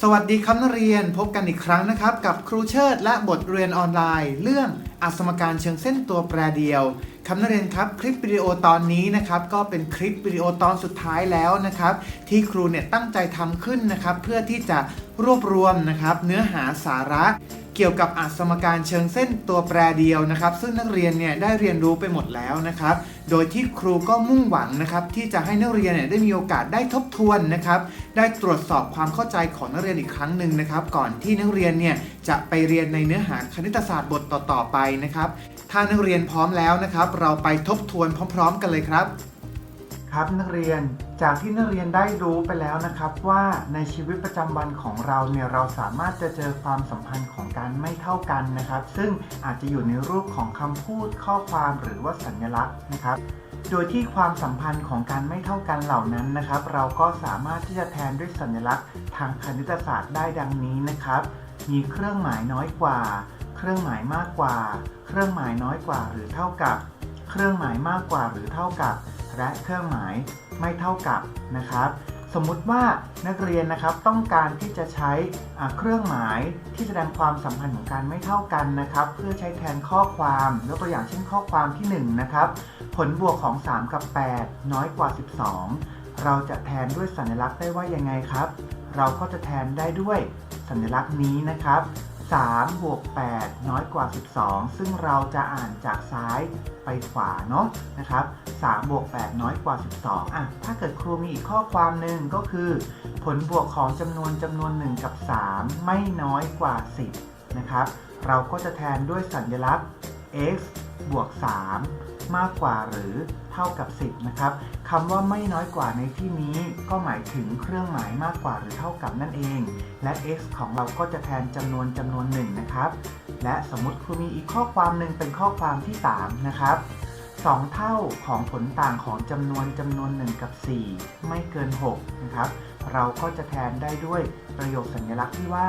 สวัสดีครับนักเรียนพบกันอีกครั้งนะครับ กับครูเชิดและบทเรียนออนไลน์ เรื่องอัสมการเชิงเส้นตัวแปรเดียวครับนักเรียนครับคลิปวิดีโอตอนนี้นะครับก็เป็นคลิปวิดีโอตอนสุดท้ายแล้วนะครับ ที่ครูเนี่ยตั้งใจทำขึ้นนะครับ เพื่อที่จะรวบรวมนะครับ เนื้อหาสาระ เกี่ยวกับอัสมการเชิงเส้นตัวแปรเดียวนะครับ ซึ่งนักเรียนเนี่ยได้เรียนรู้ไปหมดแล้วนะครับ โดยที่ครูก็มุ่งหวังนะครับที่จะให้นักเรียนเนี่ยได้มีโอกาสได้ทบทวนนะครับ ได้ตรวจสอบความเข้าใจของนักเรียนอีกครั้งหนึ่งนะครับ ก่อนที่นักเรียนเนี่ยจะไปเรียนในเนื้อหาคณิตศาสตร์บทต่อๆไปนะครับ ถ้านักเรียนพร้อมแล้วนะครับ เราไปทบทวนพร้อม ๆ กันเลยครับ ครับนักเรียน จากที่นักเรียนได้รู้ไปแล้วนะครับว่าในชีวิตประจำวันของเราเนี่ยเราสามารถจะเจอความสัมพันธ์ของการไม่เท่ากันนะครับ ซึ่งอาจจะอยู่ในรูปของคำพูดข้อความหรือว่าสัญลักษณ์นะครับ โดยที่ความสัมพันธ์ของการไม่เท่ากันเหล่านั้นนะครับ เราก็สามารถที่จะแทนด้วยสัญลักษณ์ ทางคณิตศาสตร์ได้ดังนี้นะครับ มีเครื่องหมายน้อยกว่า เครื่องหมายมากกว่า เครื่องหมายน้อยกว่าหรือเท่ากับ เครื่องหมายมากกว่าหรือเท่ากับ และเครื่องหมาย ไม่เท่ากับนะครับ สมมุติว่านักเรียนนะครับต้องการที่จะใช้เครื่องหมายที่แสดงความสัมพันธ์ของการไม่เท่ากันนะครับ เพื่อใช้แทนข้อความยกตัวอย่างเช่นข้อความที่ 1 นะครับ ผลบวกของ 3 กับ 8 น้อยกว่า 12 เราจะแทนด้วยสัญลักษณ์ได้ว่ายังไงครับ เราก็จะแทนได้ด้วยสัญลักษณ์นี้นะครับ 3บวก8น้อยกว่า 12 ซึ่งเราจะอ่านจากซ้ายไปขวาเนาะนะครับ3บวก8น้อยกว่า 12อะถ้าเกิดครูมีอีกข้อความหนึ่งก็คือ ผลบวกของจำนวนจำนวน 1 กับ 3 ไม่น้อยกว่า 10นะครับ เราก็จะแทนด้วยสัญลักษณ์ x บวก 3 มากกว่าหรือเท่ากับ 10 นะครับคำว่าไม่น้อยกว่าในที่นี้ก็หมายถึงเครื่องหมายมากกว่าหรือเท่ากับนั่นเอง และ x ของเราก็จะแทนจำนวนจำนวนหนึ่งนะครับ และสมมติครูมีอีกข้อความหนึ่งเป็นข้อความที่ 3 นะครับ2 เท่าของผลต่างของจำนวนจำนวน 1 กับ 4 ไม่เกิน 6 นะครับ เราก็จะแทนได้ด้วยประโยคสัญลักษณ์ที่ว่า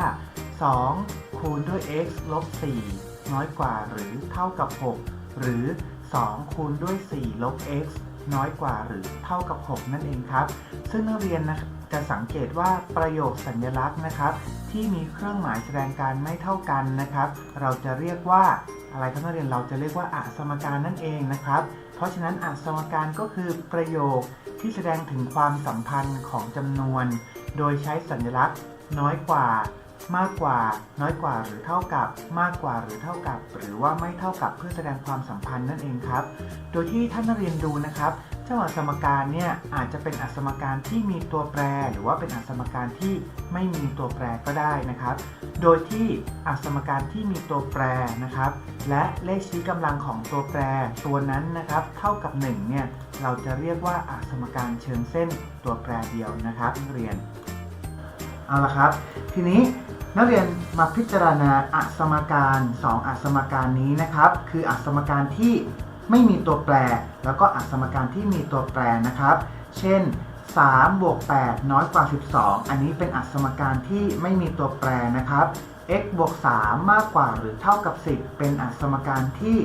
2 คูณด้วย x ลบ 4 น้อยกว่าหรือเท่ากับ 6 หรือ 2 คูณด้วย 4 ลบ x น้อยกว่าหรือเท่ากับ 6 นั่นเองครับ ซึ่งนักเรียนนะจะสังเกตว่าประโยคสัญลักษณ์นะครับ ที่มีเครื่องหมายแสดงการไม่เท่ากันนะครับ เราจะเรียกว่าอะไรครับนักเรียนเราจะเรียกว่าอสมการนั่นเองนะครับ เพราะฉะนั้นอสมการก็คือประโยคที่แสดงถึงความสัมพันธ์ของจำนวน โดยใช้สัญลักษณ์น้อยกว่า มากกว่า น้อยกว่าหรือเท่ากับ มากกว่าหรือเท่ากับ หรือว่าไม่เท่ากับเพื่อแสดงความสัมพันธ์นั่นเองครับ โดยที่ท่านนักเรียนดูนะครับเจ้าอัสมการเนี่ยอาจจะเป็นอัสมการที่มีตัวแปร หรือว่าเป็นอัสมการที่ไม่มีตัวแปรก็ได้นะครับ โดยที่อัสมการที่มีตัวแปรนะครับ และเลขชี้กำลังของตัวแปรตัวนั้นนะครับ เท่ากับ1เนี่ยเราจะเรียกว่าอัสมการเชิงเส้นตัวแปรเดียวนะครับนักเรียนเอาละครับ ทีนี้ นักเรียนมาพิจารณาอัสมการ2อัสมการนี้นะครับ คืออัสมการที่ไม่มีตัวแปร แล้วก็อัสมการที่มีตัวแปรนะครับ เช่น 3 บวก 8 น้อยกว่า 12 อันนี้เป็นอัสมการที่ไม่มีตัวแปรนะครับ x บวก 3 มากกว่าหรือเท่ากับ 10 เป็นอัสมการที่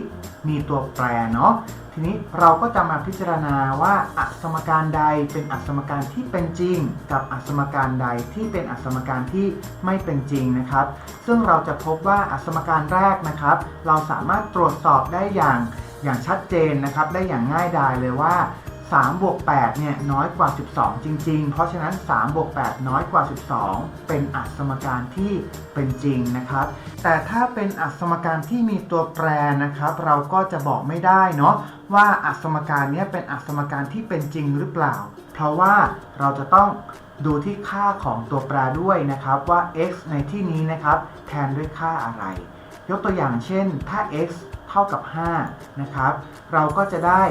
มีตัวแปรเนาะ ทีนี้เราก็จะมาพิจารณาว่าอัสมการใดเป็นอัสมการที่เป็นจริง กับอัสมการใดที่เป็นอัสมการที่ไม่เป็นจริงนะครับ ซึ่งเราจะพบว่าอัสมการแรกนะครับ เราสามารถตรวจสอบได้อย่างอย่างชัดเจนนะครับ ได้อย่างง่ายดายเลยว่า 3บวก8เนี่ยน้อยกว่า 12 จริง ๆ เพราะฉะนั้น3บวก8น้อยกว่า 12 เป็นอัสมการที่เป็นจริงนะครับ แต่ถ้าเป็นอัสมการที่มีตัวแปรนะครับ เราก็จะบอกไม่ได้เนาะว่าอัสมการนี้เป็นอัสมการที่เป็นจริงหรือเปล่า เพราะว่าเราจะต้องดูที่ค่าของตัวแปรด้วยนะครับว่า x ในที่นี้นะครับ แทนด้วยค่าอะไร ยกตัวอย่างเช่น ถ้า x เท่ากับ5นะครับ เราก็จะได้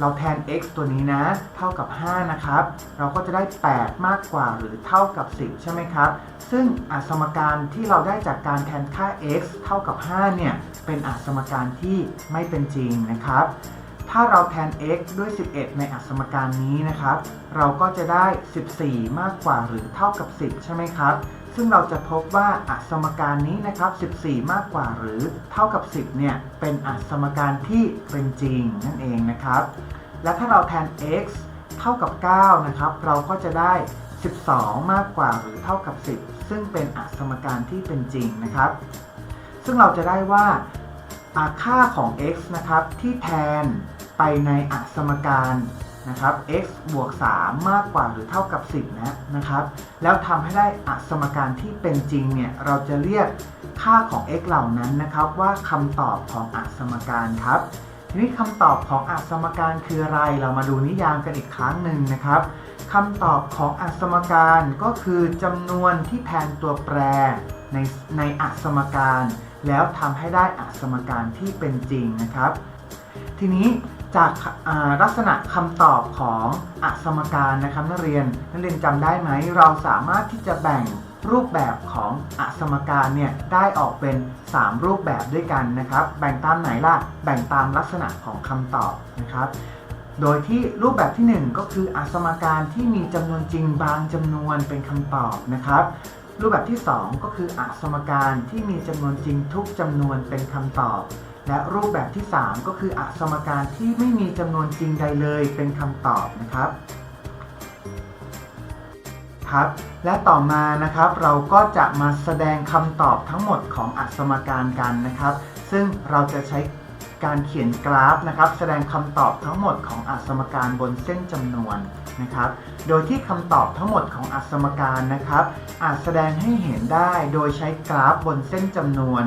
เราแทน x ตัวนี้นะ เท่ากับ 5 นะครับ เราก็จะได้ 8 มากกว่าหรือเท่ากับ 10 ใช่ไหมครับ ซึ่งอสมการที่เราได้จากการแทนค่า x เท่ากับ 5 เนี่ย เป็นอสมการที่ไม่เป็นจริงนะครับ ถ้าเราแทน x ด้วย 11 ในอัสมการนี้นะครับ เราก็จะได้ 14 มากกว่าหรือเท่ากับ 10 ใช่ไหมครับ ซึ่งเราจะพบว่าอัสมการนี้นะครับ 14 มากกว่าหรือเท่ากับ 10 เนี่ย เป็นอัสมการที่เป็นจริงนั่นเองนะครับ และถ้าเราแทน x เท่ากับ 9 นะครับ เราก็จะได้ 12 มากกว่าหรือเท่ากับ 10 ซึ่งเป็นอสมการที่เป็นจริงนะครับ ซึ่งเราจะได้ว่าอ่าค่าของ x นะครับที่แทนไปในอสมการ นะครับ x บวก 3 มากกว่าหรือเท่ากับ 10 นะนะครับ แล้วทำให้ได้อสมการที่เป็นจริงเนี่ย เราจะเรียกค่าของ x เหล่านั้นนะครับ ว่าคำตอบของอสมการครับทีนี้คำตอบของอสมการคืออะไร เรามาดูนิยามกันอีกครั้งหนึ่งนะครับคำตอบของอสมการก็คือจำนวนที่แทนตัวแปรในในอสมการ แล้วทำให้ได้อสมการที่เป็นจริงนะครับ ทีนี้ จากลักษณะคำตอบของอสมการนะครับนักเรียนนักเรียนจำได้ไหม เราสามารถที่จะแบ่งรูปแบบของอสมการเนี่ยได้ออกเป็น 3 รูปแบบด้วยกันนะครับ แบ่งตามไหนล่ะ แบ่งตามลักษณะของคำตอบนะครับ โดยที่รูปแบบที่ 1 ก็คืออสมการที่มีจำนวนจริงบางจำนวนเป็นคำตอบนะครับรูปแบบที่ 2 ก็คืออสมการที่มีจำนวนจริงทุกจำนวนเป็นคำตอบ และรูปแบบที่ 3 ก็คืออสมการที่ไม่มีจำนวนจริงใดเลยเป็นคำตอบนะครับครับ และต่อมานะครับเราก็จะมาแสดงคำตอบทั้งหมดของอสมการกันนะครับ ซึ่งเราจะใช้การเขียนกราฟนะครับ แสดงคำตอบทั้งหมดของอสมการบนเส้นจำนวนนะครับ โดยที่คำตอบทั้งหมดของอสมการนะครับ อาจแสดงให้เห็นได้โดยใช้กราฟบนเส้นจำนวน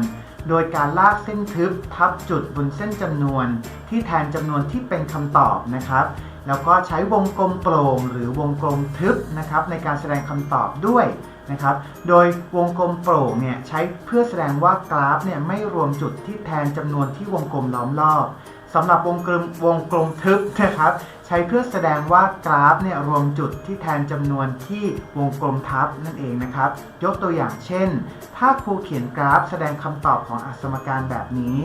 โดยการลากเส้นทึบทับจุดบนเส้นจำนวน ที่แทนจำนวนที่เป็นคำตอบนะครับ แล้วก็ใช้วงกลมโปร่งหรือวงกลมทึบนะครับ ในการแสดงคำตอบด้วยนะครับ โดยวงกลมโปร่งเนี่ยใช้เพื่อแสดงว่ากราฟเนี่ยไม่รวมจุดที่แทนจำนวนที่วงกลมล้อมรอบ สำหรับวงกลมวงกลมทึบนะครับ ใช้เพื่อแสดงว่ากราฟเนี่ยรวมจุดที่แทนจำนวนที่วงกลมทับนั่นเองนะครับ ยกตัวอย่างเช่น ถ้าครูเขียนกราฟแสดงคำตอบของอสมการแบบนี้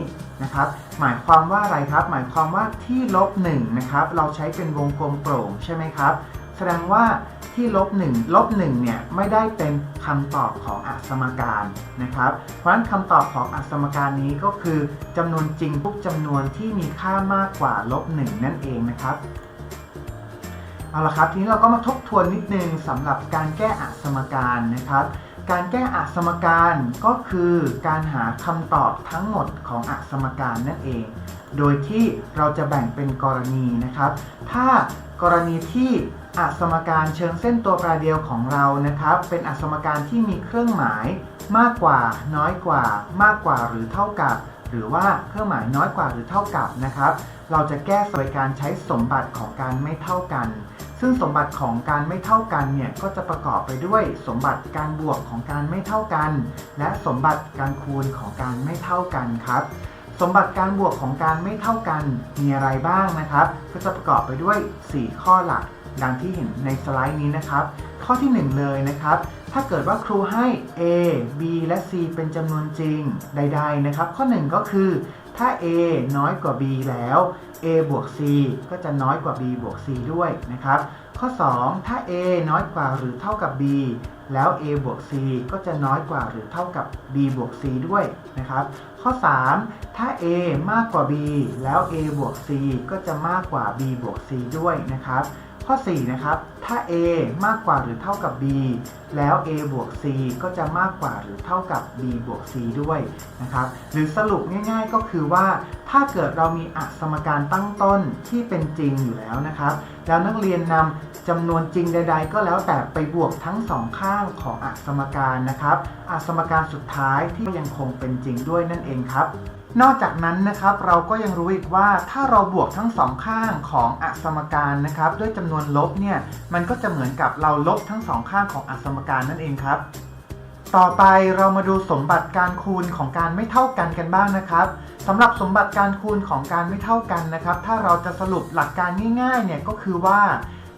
นะครับ หมายความว่าอะไรครับ หมายความว่าที่ลบ1นะครับ เราใช้เป็นวงกลมโปร่งใช่ไหมครับ สดงว่าที่ลบ1ลบ1เนี่ยไม่ได้เป็นคำตอบของอสมการนะครับ เพราะฉะนั้นคำตอบของอสมการนี้ก็คือจำนวนจริงทุกจำนวนที่มีค่ามากกว่าลบ1นั่นเองนะครับเอาละครับทีนี้เราก็มาทบทวนนิดนึงสำหรับการแก้อสมการนะครับ การแก้อสมการก็คือการหาคำตอบทั้งหมดของอสมการนั่นเอง โดยที่เราจะแบ่งเป็นกรณีนะครับ ถ้า กรณีที่อสมการเชิงเส้นตัวแปรเดียวของเรานะครับ เป็นอสมการที่มีเครื่องหมายมากกว่า น้อยกว่า มากกว่าหรือเท่ากับ หรือว่าเครื่องหมายน้อยกว่าหรือเท่ากับนะครับ เราจะแก้โดยการใช้สมบัติของการไม่เท่ากัน ซึ่งสมบัติของการไม่เท่ากันเนี่ยก็จะประกอบไปด้วยสมบัติการบวกของการไม่เท่ากัน และสมบัติการคูณของการไม่เท่ากันครับ สมบัติการบวกของการไม่เท่ากันมีอะไรบ้างนะครับ ก็จะประกอบไปด้วย 4 ข้อหลัก ดังที่เห็นในสไลด์นี้นะครับ ข้อที่ 1 เลยนะครับ ถ้าเกิดว่าครูให้ a b และ c เป็นจำนวนจริงใด ๆ นะครับ ข้อ 1 ก็คือ ถ้า a น้อยกว่า b แล้ว a บวก c ก็จะน้อยกว่า b บวก c ด้วยนะครับ ข้อ 2 ถ้า a น้อยกว่าหรือเท่ากับ b แล้ว a บวก c ก็จะน้อยกว่าหรือเท่ากับ b บวก c ด้วยนะครับ ข้อ 3 ถ้า a มากกว่า b แล้ว a บวก c ก็จะมากกว่า b บวก c ด้วยนะครับ ข้อ 4 นะครับ ถ้า a มากกว่าหรือเท่ากับ b แล้ว a บวก c ก็จะมากกว่าหรือเท่ากับ b บวก c ด้วยนะครับ หรือสรุปง่ายๆก็คือว่า ถ้าเกิดเรามีอสมการตั้งต้นที่เป็นจริงอยู่แล้วนะครับ แล้วนักเรียนนำจำนวนจริงใด ๆ ก็แล้วแต่ไปบวกทั้งสองข้างของอสมการนะครับอสมการสุดท้ายที่ยังคงเป็นจริงด้วยนั่นเองครับ นอกจากนั้นนะครับเราก็ยังรู้อีกว่าถ้าเราบวกทั้งสองข้างของอสมการนะครับด้วยจำนวนลบเนี่ยมันก็จะเหมือนกับเราลบทั้งสองข้างของอสมการนั่นเองครับ ต่อไปเรามาดูสมบัติการคูณของการไม่เท่ากันกันบ้างนะครับสำหรับสมบัติการคูณของการไม่เท่ากันนะครับ ถ้าเราจะสรุปหลักการง่ายๆเนี่ยก็คือว่า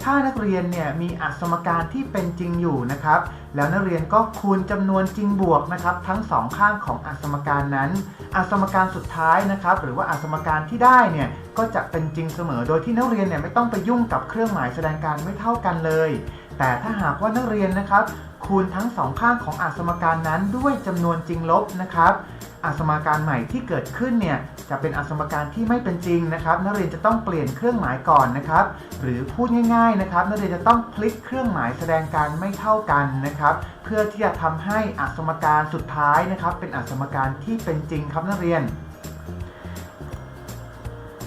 ถ้านักเรียนเนี่ยมีอสมการที่เป็นจริงอยู่นะครับ แล้วนักเรียนก็คูณจำนวนจริงบวกนะครับทั้งสองข้างของอสมการนั้นอสมการสุดท้ายนะครับหรือว่าอสมการที่ได้เนี่ยก็จะเป็นจริงเสมอ โดยที่นักเรียนเนี่ยไม่ต้องไปยุ่งกับเครื่องหมายแสดงการไม่เท่ากันเลย แต่ถ้าหากว่านักเรียนนะครับคูณทั้งสองข้างของอาสมการนั้นด้วยจำนวนจริงลบนะครับ อาสมการใหม่ที่เกิดขึ้นเนี่ยจะเป็นอาสมการที่ไม่เป็นจริงนะครับ นักเรียนจะต้องเปลี่ยนเครื่องหมายก่อนนะครับ หรือพูดง่าย ๆนะครับ นักเรียนจะต้องพลิกเครื่องหมายแสดงการไม่เท่ากันนะครับ เพื่อที่จะทำให้อาสมการสุดท้ายนะครับ เป็นอาสมการที่เป็นจริงครับนักเรียน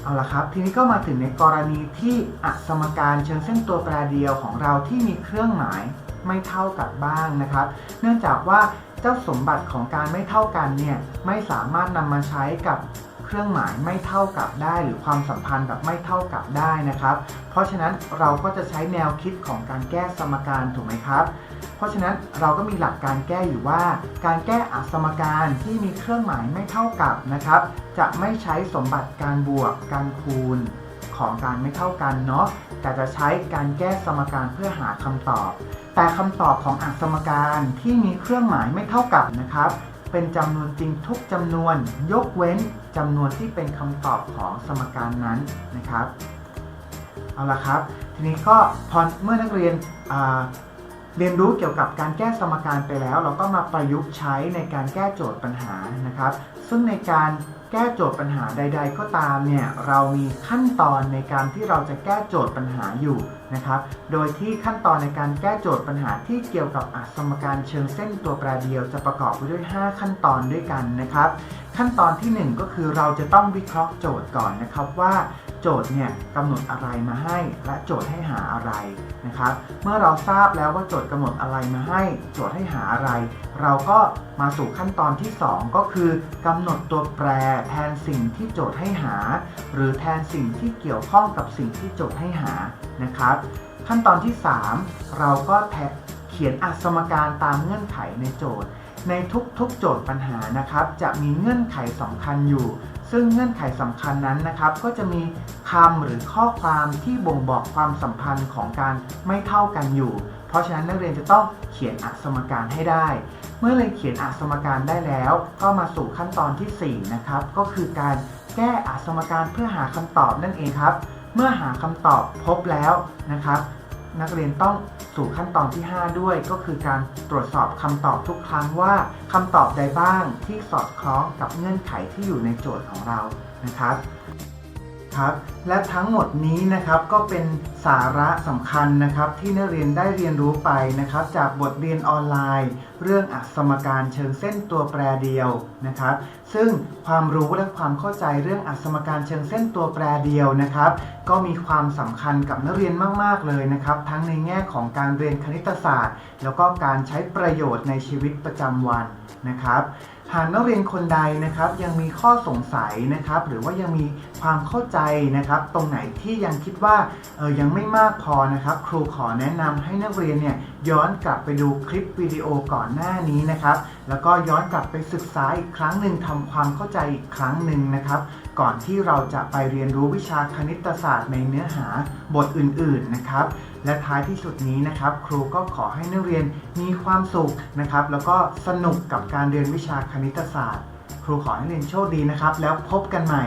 เอาละครับ ทีนี้ก็มาถึงในกรณีที่อสมการเชิงเส้นตัวแปรเดียวของเราที่มีเครื่องหมายไม่เท่ากับบ้างนะครับ เนื่องจากว่า เจ้าสมบัติของการไม่เท่ากันเนี่ยไม่สามารถนำมาใช้กับเครื่องหมายไม่เท่ากับได้ หรือความสัมพันธ์แบบไม่เท่ากับได้นะครับ เพราะฉะนั้นเราก็จะใช้แนวคิดของการแก้สมการถูกไหมครับ เพราะฉะนั้นเราก็มีหลักการแก้อยู่ว่า การแก้อสมการที่มีเครื่องหมายไม่เท่ากับนะครับ จะไม่ใช้สมบัติการบวกการคูณ ของการไม่เท่ากันเนาะแต่จะใช้การแก้สมการเพื่อหาคำตอบ แต่คำตอบของอสมการที่มีเครื่องหมายไม่เท่ากับนะครับ เป็นจำนวนจริงทุกจำนวน ยกเว้นจำนวนที่เป็นคำตอบของสมการนั้นนะครับเอาละครับ ทีนี้ก็พอเมื่อนักเรียนเรียนรู้เกี่ยวกับการแก้สมการไปแล้ว เราก็มาประยุกต์ใช้ในการแก้โจทย์ปัญหานะครับ ซึ่งในการ ก้โจทย์ปัญหาใด ๆ ก็ตามเนี่ยเรามีขั้นตอนในการที่เราจะแก้โจทย์ปัญหาอยู่นะครับ โดยที่ขั้นตอนในการแก้โจทย์ปัญหาที่เกี่ยวกับอสมการเชิงเส้นตัวแปรเดียว จะประกอบไปด้วย 5 ขั้นตอนด้วยกันนะครับ ขั้นตอนที่ 1 ก็คือเราจะต้องวิเคราะห์โจทย์ก่อนนะครับว่าโจทย์เนี่ยกำหนดอะไรมาให้ และโจทย์ให้หาอะไรนะครับ เมื่อเราทราบแล้วว่าโจทย์กำหนดอะไรมาให้ โจทย์ให้หาอะไร เราก็มาสู่ขั้นตอนที่ 2 ก็คือกำหนดตัวแปรแทนสิ่งที่โจทย์ให้หา หรือแทนสิ่งที่เกี่ยวข้องกับสิ่งที่โจทย์ให้หา นะครับ ขั้นตอนที่ 3 เราก็แทเขียนอสมการตามเงื่อนไขในโจทย์ ในทุกๆ โจทย์ปัญหานะครับ จะมีเงื่อนไขสำคัญอยู่ ซึ่งเงื่อนไขสำคัญนั้นนะครับ ก็จะมีคำหรือข้อความที่บ่งบอกความสัมพันธ์ของการไม่เท่ากันอยู่ เพราะฉะนั้นนักเรียนจะต้องเขียนอสมการให้ได้ เมื่อเรียนเขียนอสมการได้แล้ว ก็มาสู่ขั้นตอนทีสี่4 นะครับ ก็คือการแก้อสมการเพื่อหาคำตอบนั่นเองครับ เมื่อหาคำตอบพบแล้วนะครับ นักเรียนต้องสู่ขั้นตอนที่ 5 ด้วย ก็คือการตรวจสอบคำตอบทุกครั้งว่าคำตอบใดบ้างที่สอดคล้องกับเงื่อนไขที่อยู่ในโจทย์ของเรานะครับ ครับ และทั้งหมดนี้นะครับก็เป็นสาระสำคัญนะครับที่นักเรียนได้เรียนรู้ไปนะครับ จากบทเรียนออนไลน์ เรื่องอัสมการเชิงเส้นตัวแปรเดียวนะครับ ซึ่งความรู้และความเข้าใจเรื่องอัสมการเชิงเส้นตัวแปรเดียวนะครับ ก็มีความสำคัญกับนักเรียนมาก ๆ เลยนะครับ ทั้งในแง่ของการเรียนคณิตศาสตร์ แล้วก็การใช้ประโยชน์ในชีวิตประจำวันนะครับ หากนักเรียนคนใดนะครับยังมีข้อสงสัยนะครับ หรือว่ายังมีความเข้าใจนะครับ ตรงไหนที่ยังคิดว่าเออยังไม่มากพอนะครับ ครูขอแนะนำให้นักเรียนเนี่ยย้อนกลับไปดูคลิปวิดีโอก่อนหน้านี้นะครับ แล้วก็ย้อนกลับไปศึกษาอีกครั้งหนึ่งทำความเข้าใจอีกครั้งหนึ่งนะครับ ก่อนที่เราจะไปเรียนรู้วิชาคณิตศาสตร์ในเนื้อหาบทอื่นๆนะครับ และท้ายที่สุดนี้นะครับ ครูก็ขอให้นักเรียนมีความสุขนะครับ แล้วก็สนุกกับการเรียนวิชาคณิตศาสตร์ ครูขอให้นักเรียนโชคดีนะครับ แล้วพบกันใหม่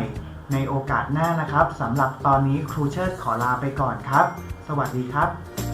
ในโอกาสหน้านะครับสำหรับตอนนี้ครูเชิดขอลาไปก่อนครับ สวัสดีครับ